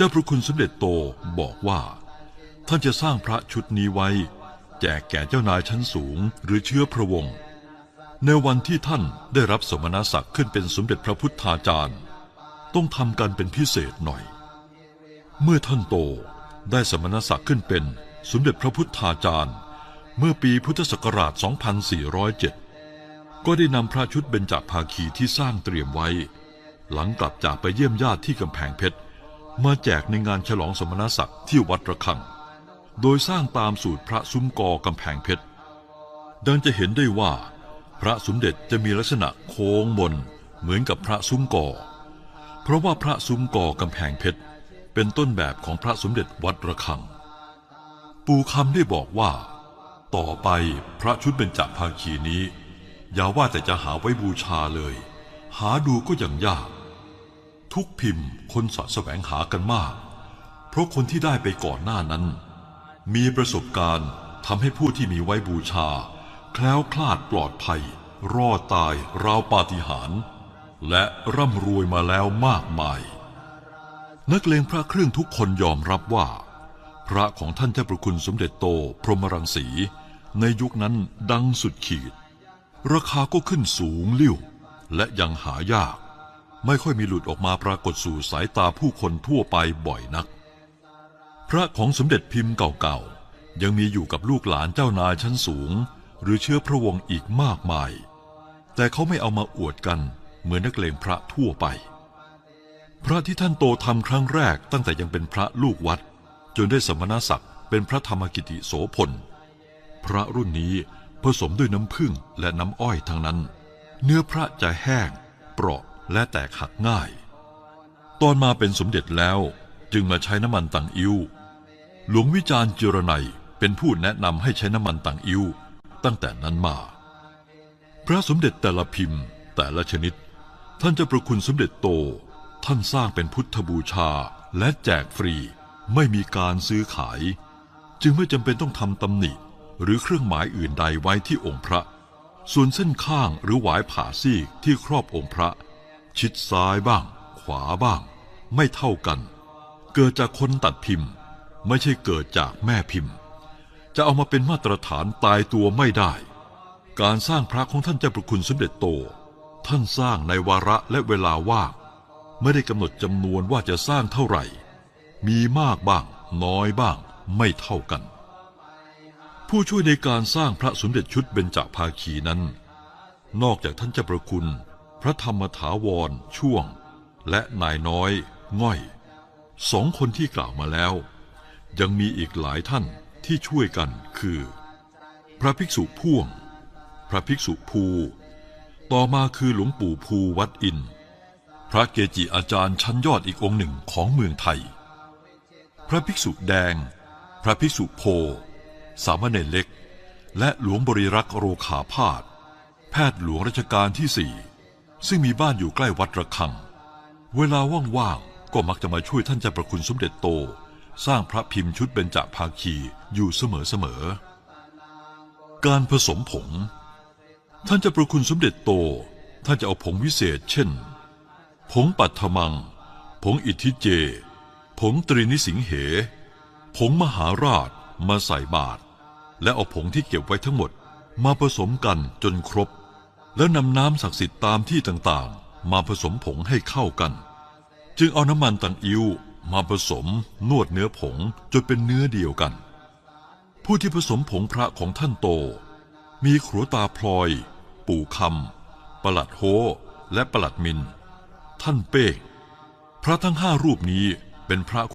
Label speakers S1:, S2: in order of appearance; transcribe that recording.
S1: เจ้าพระคุณสมเด็จโตบอกว่า ท่านจะสร้างพระชุดนี้ไว้ แจกแก่เจ้านายชั้นสูงหรือเชื้อพระวงศ์ในวันที่ท่านได้รับสมณศักดิ์ขึ้นเป็นสมเด็จพระพุทธาจารย์ ต้องทำกันเป็นพิเศษหน่อย เมื่อท่านโตได้สมณศักดิ์ขึ้นเป็นสมเด็จพระพุทธาจารย์ เมื่อปีพุทธศักราช 2407 ก็ได้นำพระชุดเบญจภาคีที่สร้างเตรียมไว้ หลังกลับจากไปเยี่ยมญาติที่กำแพงเพชร มาแจกในงานฉลองสมณศักดิ์ที่วัดระฆัง โดยสร้างตามสูตรพระซุ้มกอกำแพงเพชร ดังจะเห็นได้ว่า พระสมเด็จจะมีลักษณะโค้งมนเหมือนกับพระซุ้มกอ เพราะว่าพระซุ้มกอกำแพงเพชร เป็นต้นแบบของพระสมเด็จวัดระฆัง ปู่คำได้บอกว่า ต่อไปพระชุดเบญจภาคีนี้ อย่าว่าแต่จะหาไว้บูชาเลย หาดูก็ยังยาก ทุกพิมพ์คนสะแสวงหากันมาก เพราะคนที่ได้ไปก่อนหน้านั้น มีประสบการณ์ทำให้ผู้ที่มีไว้บูชา แคล้วคลาดปลอดภัย รอดตายราวปาฏิหาริย์และร่ำรวยมาแล้วมากมาย นักเลงพระเครื่องทุกคนยอมรับว่า พระของท่านเจ้าประคุณสมเด็จโตพรหมรังสี ในยุคนั้นดังสุดขีด ราคาก็ขึ้นสูงลิ่วและยังหายาก ไม่ค่อยมีหลุดออกมาปรากฏสู่สายตาผู้คนทั่วไปบ่อยนัก พระของสมเด็จพิมพ์เก่าๆ ยังมีอยู่กับลูกหลานเจ้านายชั้นสูง หรือเชื้อพระวงศ์อีกมากมาย แต่เขาไม่เอามาอวดกันเหมือนนักเลงพระทั่วไป พระที่ท่านโตทำครั้งแรกตั้งแต่ยังเป็นพระลูกวัด จนได้สมณศักดิ์เป็นพระธรรมกิติโสพล พระรุ่นนี้ผสมด้วยน้ำผึ้งและน้ำอ้อยทั้งนั้น เนื้อพระจะแห้งเปราะ และแตกหักง่าย ตอนมาเป็นสมเด็จแล้วจึงมาใช้น้ำมันต่างอิ้วหลวงวิจารณ์จิรนัยเป็นผู้แนะนำให้ใช้น้ำมันต่างอิ้วตั้งแต่นั้นมา พระสมเด็จแต่ละพิมพ์แต่ละชนิด ท่านจะประคุณสมเด็จโต ท่านสร้างเป็นพุทธบูชาและแจกฟรีไม่มีการซื้อขาย จึงไม่จำเป็นต้องทำตำหนิหรือเครื่องหมายอื่นใดไว้ที่องค์พระ ส่วนเส้นข้างหรือหวายผ่าซีกที่ครอบองค์พระ ชิดซ้ายบ้าง ขวาบ้าง ไม่เท่ากัน เกิดจากคนตัดพิมพ์ ไม่ใช่เกิดจากแม่พิมพ์ จะเอามาเป็นมาตรฐานตายตัวไม่ได้ การสร้างพระของท่านเจ้าประคุณสมเด็จโต ท่านสร้างในวาระและเวลาว่างไม่ได้กำหนดจำนวนว่าจะสร้างเท่าไหร่ มีมากบ้าง น้อยบ้าง ไม่เท่ากัน ผู้ช่วยในการสร้างพระสมเด็จชุดเบญจภาคีนั้น นอกจากท่านเจ้าประคุณ พระธรรมถาวรช่วง และนายน้อยง่อยสองคนที่กล่าวมาแล้ว ยังมีอีกหลายท่านที่ช่วยกันคือ พระภิกษุพ่วง พระภิกษุภู ต่อมาคือหลวงปู่ภูวัดอิน พระเกจิอาจารย์ชั้นยอดอีกองค์หนึ่งของเมืองไทย พระภิกษุแดง พระภิกษุโพ สามเณรเล็ก และหลวงบริรักษ์โรขาพาธแพทย์หลวงรัชกาลที่สี่ ซึ่งมีบ้านอยู่ใกล้วัดระฆัง เวลาว่างๆ ก็มักจะมาช่วยท่านเจ้าประคุณสมเด็จโต สร้างพระพิมพ์ชุดเบญจภาคีอยู่เสมอๆ การผสมผง ท่านเจะประคุณสมเด็จโต ท่านจะเอาผงวิเศษ เช่น ผงปัทมัง ผงอิทธิเจ ผงตรีนิสิงเห ผงมหาราชมาใส่บาตรและเอาผงที่เก็บไว้ทั้งหมดมาผสมกันจนครบ แล้วนำน้ำศักดิ์สิทธิ์ตามที่ต่างๆ มาผสมผงให้เข้ากัน จึงเอาน้ำมันตังอิ้วมาผสมนวดเนื้อผงจนเป็นเนื้อเดียวกัน ผู้ที่ผสมผงพระของท่านโต มีขรัวตาพลอย ปู่คำประหลัดโฮและประหลัดมิน ท่านเป้งพระทั้งห้ารูปนี้เป็นพระ